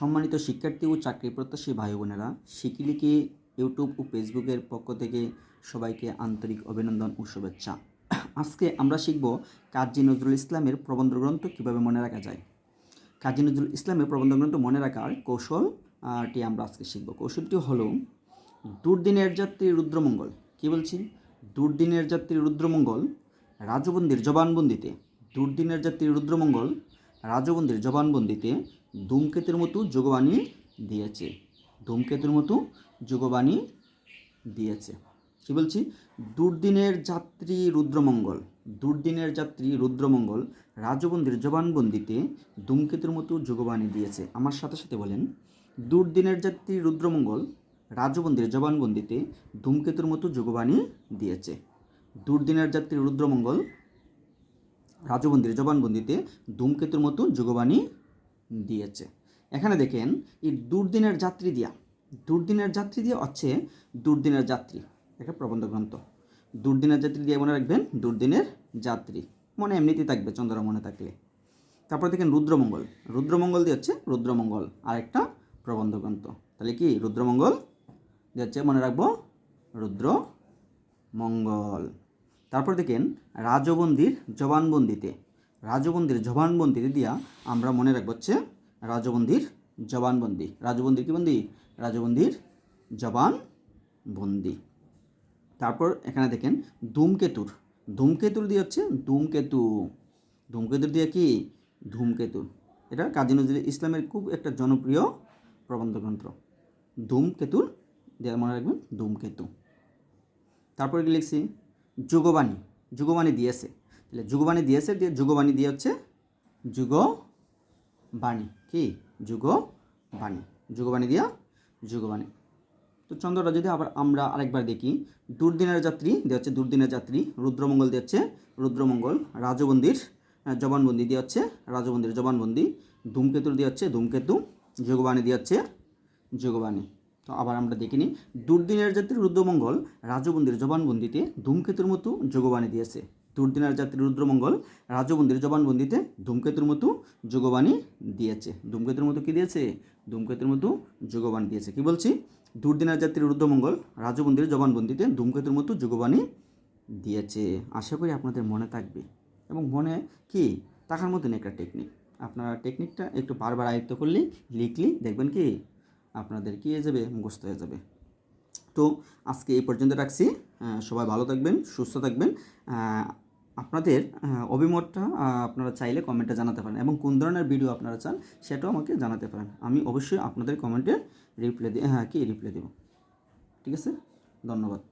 সম্মানিত শিক্ষার্থী ও চাকরি প্রত্যাশী ভাই বোনেরা, শিকিলিকি ইউটিউব ও ফেসবুকের পক্ষ থেকে সবাইকে আন্তরিক অভিনন্দন ও শুভেচ্ছা। আজকে আমরা শিখব কাজী নজরুল ইসলামের প্রবন্ধ গ্রন্থ কীভাবে মনে রাখা যায়। কাজী নজরুল ইসলামের প্রবন্ধ গ্রন্থ মনে রাখার কৌশলটি আমরা আজকে শিখব। কৌশলটি হলো, দুর্দিনের যাত্রী রুদ্রমঙ্গল। কি বলছি? দুর্দিনের যাত্রী রুদ্রমঙ্গল, রাজবন্দির জবানবন্দিতে। দুর্দিনের যাত্রী রুদ্রমঙ্গল, রাজবন্দির জবানবন্দিতে ধূমকেতুর মতো যোগবাণী দিয়েছে। ধূমকেতুর মতো যোগবাণী দিয়েছে। কি বলছি? দুর্দিনের যাত্রী রুদ্রমঙ্গল। দুর্দিনের যাত্রী রুদ্রমঙ্গল রাজবন্দির জবানবন্দিতে ধূমকেতুর মতো যোগবাণী দিয়েছে। আমার সাথে সাথে বলেন, দুর্দিনের যাত্রী রুদ্রমঙ্গল রাজবন্দির জবানবন্দিতে ধূমকেতুর মতো যোগবাণী দিয়েছে। দুর্দিনের যাত্রী রুদ্রমঙ্গল রাজবন্দির জবানবন্দিতে ধূমকেতুর মতো যোগবাণী দিয়েছে। এখানে দেখেন, এই দুর্দিনের যাত্রী দিয়া, দুর্দিনের যাত্রী দিয়ে হচ্ছে দুর্দিনের যাত্রী, একটা প্রবন্ধ গ্রন্থ। দুর্দিনের যাত্রী দিয়ে মনে রাখবেন, দুর্দিনের যাত্রী। মনে এমনিতেই থাকবে, চন্দ্র মনে থাকলে। তারপর দেখেন, রুদ্রমঙ্গল। রুদ্রমঙ্গল দিয়ে হচ্ছে রুদ্রমঙ্গল, আরেকটা প্রবন্ধ গ্রন্থ। তাহলে কি, রুদ্রমঙ্গল? দিয়ে হচ্ছে মনে রাখব রুদ্র মঙ্গল তারপর দেখেন, রাজবন্দির জবানবন্দিতে রাজবন্দির জবানবন্দিতে দিয়া আমরা মনে রাখব হচ্ছে রাজবন্দির জবানবন্দি। রাজবন্দির কি বন্দি? রাজবন্দির জবানবন্দি। তারপর এখানে দেখেন ধূমকেতুর। ধূমকেতুর দিয়ে হচ্ছে ধূমকেতু। ধূমকেতুর দিয়ে কি? ধূমকেতু। এটা কাজী নজরুল ইসলামের খুব একটা জনপ্রিয় প্রবন্ধ গ্রন্থ। ধূমকেতুর দিয়ে মনে রাখবেন ধূমকেতু। তারপরে কি লিখছি? যুগবাণী। যুগবাণী দিয়েছে। তাহলে যুগবাণী দিয়েছে দিয়ে যুগবাণী দিয়ে হচ্ছে যুগ বাণী কি? যুগ বাণী যুগবাণী দিয়া যুগবাণী। তো চন্দ্রটা যদি আবার আমরা আরেকবার দেখি, দুর্দিনের যাত্রী দিয়ে হচ্ছে দুর্দিনের যাত্রী, রুদ্রমঙ্গল দিয়ে হচ্ছে রুদ্রমঙ্গল, রাজবন্দির জবানবন্দি দিয়ে হচ্ছে রাজবন্দির জবানবন্দি, ধূমকেতুর দিয়ে হচ্ছে ধূমকেতু, যোগবাণী দিয়ে হচ্ছে যোগবাণী। তো আবার আমরা দেখিনি দুর্দিনের যাত্রী রুদ্রমঙ্গল, রাজবন্দির জবানবন্দিতে ধূমকেতুর মতো যোগবাণী দিয়েছে। দুর্দিনের যাত্রী রুদ্রমঙ্গল রাজবন্দির জবানবন্দিতে ধূমকেতুর মতো যোগবাণী দিয়েছে। ধূমকেতুর মতো কী দিয়েছে? ধূমকেতুর মতো যোগবাণী দিয়েছে। কি বলছি? দুর্দিনের যাত্রী রুদ্রমঙ্গল রাজবন্দির জবানবন্দিতে ধূমকেতুর মতো যোগবাণী দিয়েছে। আশা করি আপনাদের মনে থাকবে। এবং মনে কি? থাকার মতন একটা টেকনিক আপনারা টেকনিকটা একটু বারবার আয়ত্ত করলেই লিখলি দেখবেন কি? আপনাদের কি হয়ে যাবে? মুখস্থ হয়ে যাবে। তো আজকে এই পর্যন্ত রাখছি। সবাই ভালো থাকবেন, সুস্থ থাকবেন। আপনাদের অভিমতটা আপনারা চাইলে কমেন্টে জানাতে পারেন এবং কোন ধরনের ভিডিও আপনারা চান সেটাও আমাকে জানাতে পারেন। আমি অবশ্যই আপনাদের কমেন্টে রিপ্লাই হ্যাঁ কি রিপ্লাই দেবো? ঠিক আছে? ধন্যবাদ।